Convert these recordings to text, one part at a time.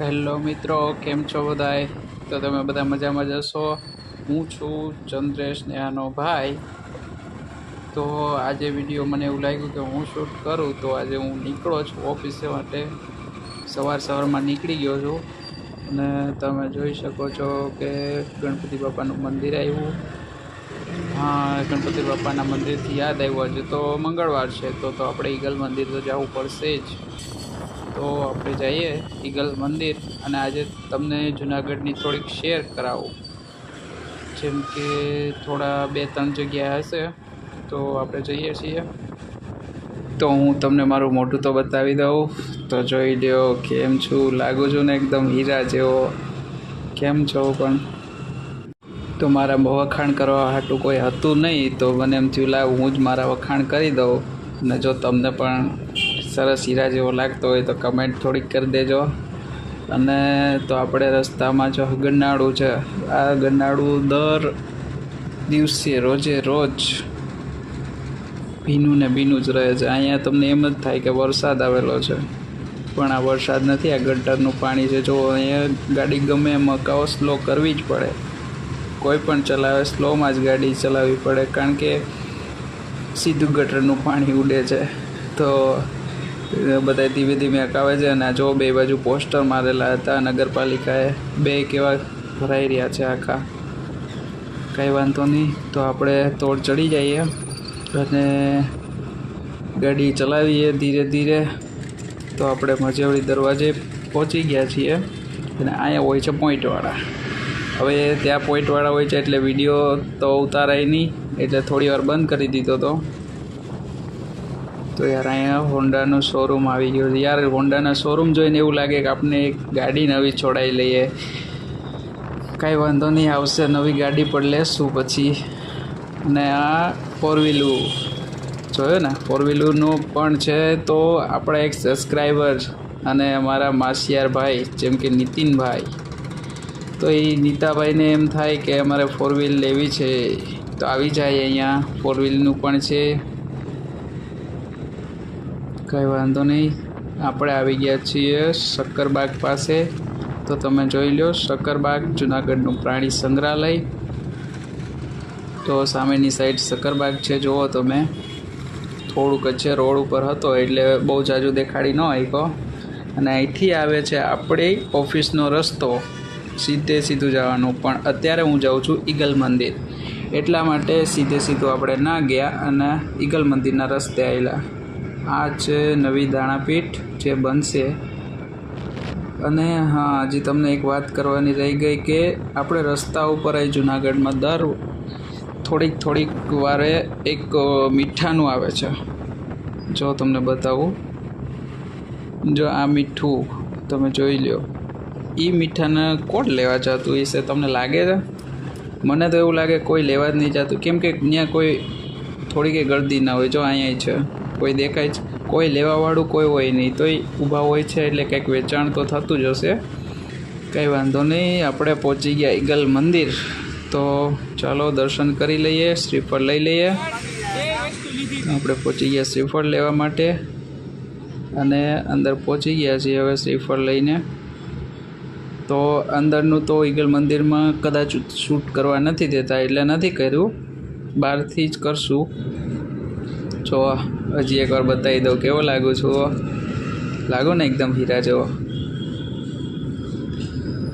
Hello મિત્રો, કેમ છો બધાય? તો તમે બધા મજામાં જશો હું છું ચંદ્રેશ નેહાનો ભાઈ. તો આજે વીડિયો મને એવું લાગ્યું કે હું શૂટ કરું, તો આજે હું નીકળો છું ઓફિસે માટે. સવાર સવારમાં નીકળી ગયો છું. અને તમે જોઈ શકો છો કે ગણપતિ બાપાનું મંદિર આવ્યું. હા, ગણપતિ બાપાના મંદિરથી યાદ આવ્યું. આજે તો મંગળવાર છે, તો તો આપણે ઈગલ મંદિર તો જવું પડશે જ. તો આપણે જઈએ ઈગલ મંદિર અને આજે તમને જુનાગઢની થોડીક શેર કરાવું. જેમ કે થોડા બે ત્રણ જગ્યા હશે, તો આપણે જઈએ છીએ. તો હું તમને મારું મોઢું તો બતાવી દઉં. તો જોઈ લ્યો કેમ છું? લાગુ છું ને એકદમ હીરા જેવો? કેમ છો પણ? તો મારા વખાણ કરવા હાટું કોઈ હતું નહીં, તો મને એમ થયું, લાવ, હું જ મારા વખાણ કરી દઉં. અને જો તમને પણ સરસ હીરા જેવો લાગતો હોય તો કમેન્ટ થોડીક કરી દેજો. અને તો આપણે રસ્તામાં જો ગન્નાળું છે, આ ગન્નાળું દર દિવસે રોજે રોજ ભીનું ને ભીનું જ રહે છે. અહીંયા તમને એમ જ થાય કે વરસાદ આવેલો છે. પણ આ વરસાદ નથી, આ ગટરનું પાણી છે. જો અહીંયા ગાડી ગમે એમ અકાઓ સ્લો કરવી જ પડે. કોઈ પણ ચલાવે, સ્લોમાં જ ગાડી ચલાવવી પડે. કારણ કે સીધું ગટરનું પાણી ઉડે છે. તો બધા ધીમે ધીમે અટકાવે છે અને જો બે બાજુ પોસ્ટર મારેલા હતા, નગરપાલિકાએ બે કેવા ભરાઈ રહ્યા છે આખા. કંઈ વાંધો નહીં, તો આપણે તોડ ચડી જઈએ અને ગાડી ચલાવીએ ધીરે ધીરે. તો આપણે મજેવડી દરવાજે પહોંચી ગયા છીએ અને અહીંયા હોય છે પોઈન્ટવાળા. હવે ત્યાં પોઈન્ટવાળા હોય છે એટલે વીડિયો તો ઉતારાય નહીં, એટલે થોડી વાર બંધ કરી દીધો હતો તો યાર અહીંયા હોન્ડાનો શોરૂમ આવી ગયો છે. યાર હોન્ડાના શોરૂમ જોઈને એવું લાગે કે આપણે એક ગાડી નવી છોડાવી લઈએ. કાંઈ વાંધો નહીં, આવશે. નવી ગાડી પણ લેશું પછી. અને આ ફોર વ્હીલું જોયો ને? ફોર વ્હીલરનું પણ છે તો આપણા એક સબસ્ક્રાઈબર અને અમારા માસિયાર ભાઈ, જેમ કે નીતિનભાઈ. તો એ નીતાભાઈને એમ થાય કે અમારે ફોર વ્હીલ લેવી છે. તો આવી જાય અહીંયા. ફોર વ્હીલનું પણ છે. કંઈ વાંધો નહીં. આપણે આવી ગયા છીએ શક્કરબાગ પાસે. તો તમે જોઈ લો, શક્કરબાગ જુનાગઢનું પ્રાણી સંગ્રહાલય. તો સામેની સાઈડ શક્કરબાગ છે, જુઓ તમે થોડુંક છે, રોડ ઉપર હતો, એટલે બહુ જાજુ દેખાડી ન આવ્યો અને અહીંથી આવે છે આપણી ઓફિસનો રસ્તો. સીધે સીધું જવાનું, પણ અત્યારે હું જાઉં છું ઈગલ મંદિર. એટલા માટે સીધે સીધું આપણે ના ગયા અને ઈગલ મંદિરના રસ્તે આવેલા આ છે નવી દાણાપીઠ જે બનશે. અને હા, હજી તમને એક વાત કરવાની રહી ગઈ કે આપણે રસ્તા ઉપર અહીં જુનાગઢમાં દર થોડીક થોડીક વારે એક મીઠાનું આવે છે. જો તમને બતાવું. જો આ મીઠું તમે જોઈ લ્યો. એ મીઠાને કોણ લેવા જતું? હશે તમને લાગે છે? મને તો એવું લાગે કોઈ લેવા જ નહીં જતું. કેમ કે ત્યાં કોઈ થોડીક ગળદી ના હોય. જો અહીંયા છે. કોઈ દેખાય છે? કોઈ લેવાવાળું કોઈ હોય નહીં. તોય ઊભા હોય છે એટલે કંઈક વેચાણ તો થતું જ હશે. કંઈ વાંધો નહીં, આપણે પહોંચી ગયા ઈગલ મંદિર. તો ચાલો દર્શન કરી લઈએ, શ્રીફળ લઈ લઈએ. આપણે પહોંચી ગયા શ્રીફળ લેવા માટે. અને અંદર પહોંચી ગયા છીએ હવે શ્રીફળ લઈને. તો અંદરનું તો ઈગલ મંદિરમાં કદાચ શૂટ કરવા નથી દેતા, એટલે નથી કર્યું. બહારથી જ કરશું. જો હજી એકવાર બતાવી દઉં, કેવો લાગુ છું? લાગો ને એકદમ હીરા જેવો.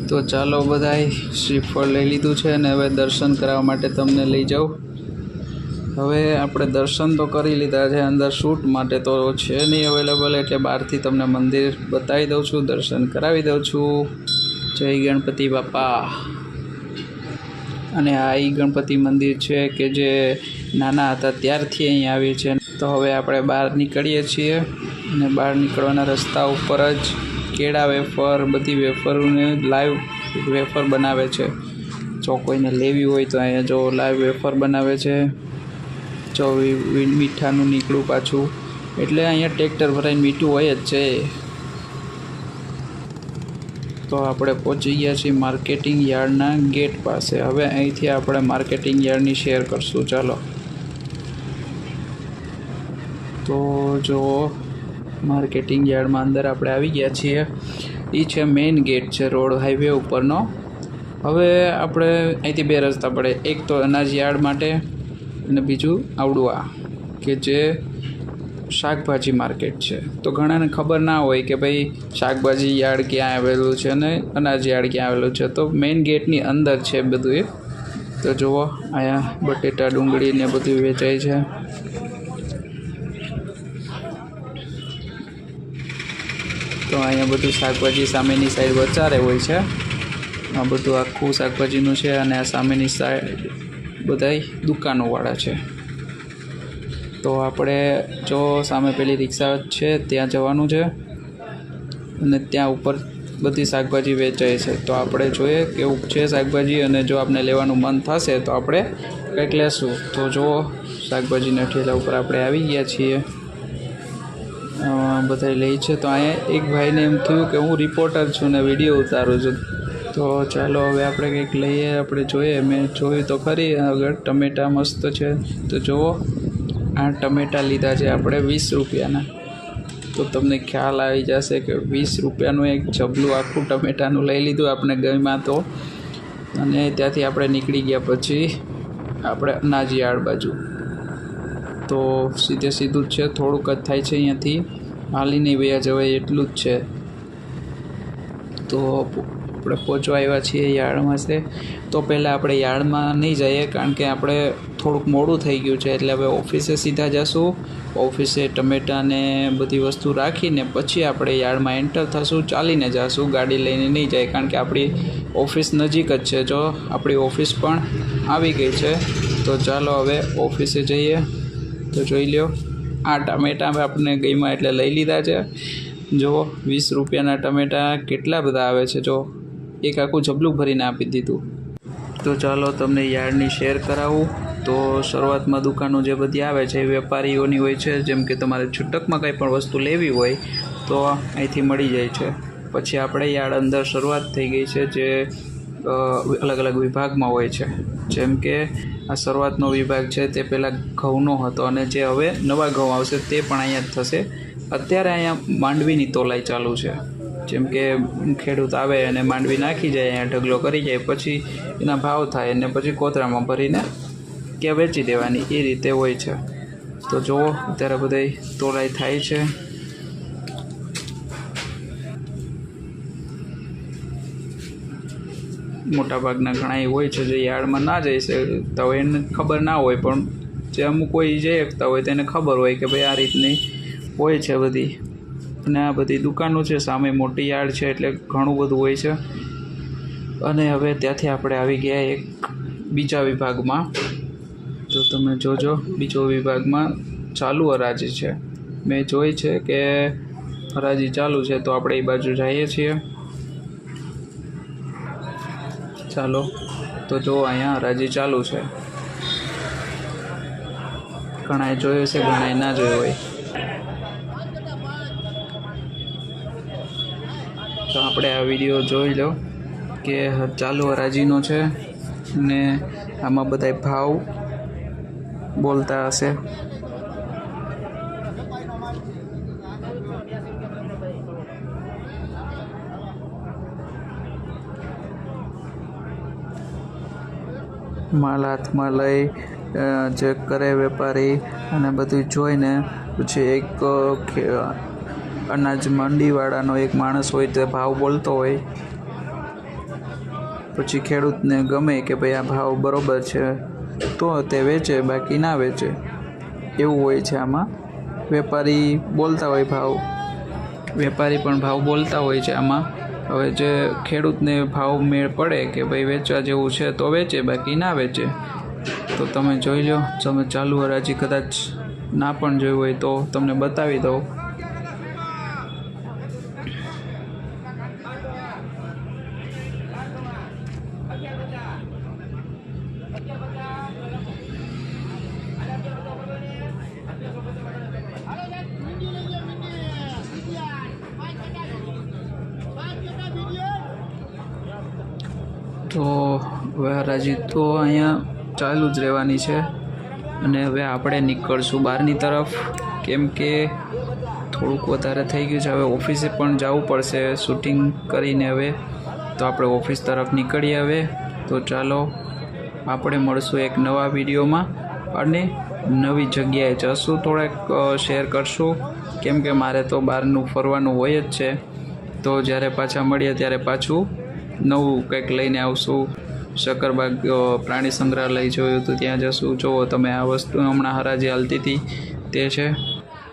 તો ચાલો બધાય શ્રીફળ લઈ લીધું છે અને હવે દર્શન કરાવવા માટે તમને લઈ જાઉં. હવે આપણે દર્શન તો કરી લીધા છે, અંદર શૂટ માટે તો છે નહીં અવેલેબલ, એટલે બહારથી તમને મંદિર બતાવી દઉં છું, દર્શન કરાવી દઉં છું. જય ગણપતિ બાપા. અને આ એ ગણપતિ મંદિર છે કે જે નાના હતા ત્યારથી અહીં આવી છે. તો હવે આપણે બહાર નીકળીએ છીએ અને બહાર નીકળવાના રસ્તા ઉપર જ કેળા વેફર, બધી વેફરોને લાઈવ વેફર બનાવે છે. જો કોઈને લેવી હોય તો અહીંયા જો લાઈવ વેફર બનાવે છે. જો મીઠાનું નીકળું પાછું. એટલે અહીંયા ટ્રેક્ટર ભરાઈને મીઠું હોય જ છે. તો આપણે પહોંચી ગયા છીએ માર્કેટિંગ યાર્ડના ગેટ પાસે. હવે અહીંથી આપણે માર્કેટિંગ યાર્ડની શેર કરશું. ચાલો. તો જો માર્કેટિંગ યાર્ડમાં અંદર આપણે આવી ગયા છીએ. એ છે મેઇન ગેટ છે રોડ હાઈવે ઉપરનો. હવે આપણે અહીંથી બે રસ્તા પડે. એક તો અનાજ યાર્ડ માટે અને બીજું આવડું આ કે જે શાકભાજી માર્કેટ છે. તો ઘણાને ખબર ના હોય કે ભાઈ શાકભાજી યાર્ડ ક્યાં આવેલું છે અને અનાજ યાર્ડ ક્યાં આવેલું છે. તો મેઇન ગેટની અંદર છે બધું એ. તો જુઓ, અહીંયા બટેટા ડુંગળી ને બધું વેચાય છે. તો અહીંયા બધું શાકભાજી સામેની સાઈડ વચારે હોય છે. આ બધું આખું શાકભાજીનું છે અને આ સામેની સાઈડ બધાય દુકાનોવાળા છે. તો આપણે જો સામે પેલી રિક્ષા છે ત્યાં જવાનું છે અને ત્યાં ઉપર બધી શાકભાજી વેચાય છે. તો આપણે જોઈએ કેવું છે શાકભાજી અને જો આપણે લેવાનું મન થશે તો આપણે કંઈક લેશું. તો જુઓ શાકભાજીના ઠેલા ઉપર આપણે આવી ગયા છીએ. બધા લે છે. તો અહીંયા એક ભાઈને એમ થયું કે હું રિપોર્ટર છું ને વીડિયો ઉતારું છું. તો ચાલો હવે આપણે કંઈક લઈએ, આપણે જોઈએ. મેં જોયું તો ખરી આગળ. ટમેટા મસ્ત છે. તો જુઓ, આ ટમેટા લીધા છે આપણે વીસ રૂપિયાના. તો તમને ખ્યાલ આવી જશે કે વીસ રૂપિયાનું એક જબલું આખું ટમેટાનું લઈ લીધું આપણે ગઈમાં તો. અને ત્યાંથી આપણે નીકળી ગયા પછી આપણે અનાજ યાર્ડ બાજુ. તો સીધે સીધું જ છે. થોડુંક જ થાય છે અહીંયાથી. હાલીને વયા જવાય એટલું જ છે. તો આપણે પહોંચવા આવ્યા છીએ યાર્ડમાં છે. તો પહેલાં આપણે યાર્ડમાં નહીં જઈએ કારણ કે આપણે થોડુંક મોડું થઈ ગયું છે એટલે હવે ઓફિસે સીધા જશું. ઓફિસે ટમેટાને બધી વસ્તુ રાખીને પછી આપણે યાર્ડમાં એન્ટર થશું, ચાલીને જશું, ગાડી લઈને નહીં જાય કારણ કે આપણી ઓફિસ નજીક જ છે. જો આપણી ઓફિસ પણ આવી ગઈ છે, તો ચાલો હવે ઓફિસે જઈએ. તો જોઈ લ્યો. આ ટામેટા આપણે ગઈમાં એટલે લઈ લીધા છે. જો વીસ રૂપિયાના ટમેટા કેટલા બધા આવે છે જો એક આખું જબલું ભરીને આપી દીધું. તો ચાલો તમને યાર્ડની શેર કરાવું. તો શરૂઆતમાં દુકાનો જે બધી આવે છે, એ વેપારીઓની હોય છે, જેમ કે તમારે છૂટકમાં કંઈ પણ વસ્તુ લેવી હોય, તો અહીંથી મળી જાય છે. પછી આપણે યાર્ડ અંદર શરૂઆત થઈ ગઈ છે, જે અલગ અલગ વિભાગમાં હોય છે. જેમ કે આ શરૂઆતનો વિભાગ છે તે પહેલાં ઘઉંનો હતો અને જે હવે નવા ઘઉં આવશે તે પણ અહીંયા જ થશે. અત્યારે અહીંયા માંડવીની તોલાઈ ચાલુ છે. જેમ કે ખેડૂત આવે અને માંડવી નાખી જાય, અહીંયા ઢગલો કરી જાય, પછી એના ભાવ થાય અને પછી કોતરામાં ભરીને કે વેચી દેવાની એ રીતે હોય છે. તો જુઓ, અત્યારે બધી તોલાઈ થાય છે. મોટાભાગના ઘણા એ હોય છે જે યાર્ડમાં ના જઈ શકતા હોય એને ખબર ના હોય. પણ જે અમુક કોઈ જઈ શકતા હોય તેને ખબર હોય કે ભાઈ આ રીતની હોય છે બધી. અને આ બધી દુકાનો છે, સામે મોટી યાર્ડ છે એટલે ઘણું બધું હોય છે. અને હવે ત્યાંથી આપણે આવી ગયા એક બીજા વિભાગમાં. તો તમે જોજો, બીજો વિભાગમાં ચાલુ હરાજી છે. મેં જોઈ છે કે હરાજી ચાલુ છે, તો આપણે એ બાજુ જઈએ છીએ. ચાલો. તો જો અહીંયા હરાજી ચાલુ છે. ઘણાએ જોયું છે, ઘણાએ ના જોયું હોય. તો આપણે આ વીડિયો જોઈ લો કે ચાલુ હરાજીનો છે ને આમાં બધાય ભાવ બોલતા હશે. માલ હાથમાં લઈ જે કરે વેપારી અને બધું જોઈને પછી એક અનાજ મંડીવાળાનો એક માણસ હોય તે ભાવ બોલતો હોય. પછી ખેડૂતને ગમે કે ભાઈ આ ભાવ બરોબર છે, તો તે વેચે, બાકી ના વેચે. એવું હોય છે આમાં. વેપારી બોલતા હોય ભાવ. વેપારી પણ ભાવ બોલતા હોય છે આમાં. હવે જે ખેડૂતને ભાવ મેળ પડે કે ભાઈ વેચવા જેવું છે તો વેચે, બાકી ના વેચે. તો તમે જોઈ લો તમે ચાલુ હરાજી કદાચ ના પણ જોયું હોય તો તમને બતાવી દઉં. તો હવે હરાજી તો અહીંયા ચાલુ જ રહેવાની છે. અને હવે આપણે નીકળશું બહારની તરફ. કેમ કે થોડુંક વધારે થઈ ગયું છે. હવે ઓફિસે પણ જવું પડશે શૂટિંગ કરીને હવે. તો આપણે ઓફિસ તરફ નીકળીએ હવે. તો ચાલો, આપણે મળશું એક નવા વિડીયોમાં. અને નવી જગ્યાએ જશું, થોડાક શેર કરશું. કેમ કે મારે તો બહારનું ફરવાનું હોય જ છે. તો જ્યારે પાછા મળીએ ત્યારે પાછું નવું કંઈક લઈને આવશું. શકરબાગ પ્રાણી સંગ્રહાલય જોયું તો ત્યાં જશું. જુઓ તમે આ વસ્તુ હમણાં હરાજી હાલતી હતી. તે છે.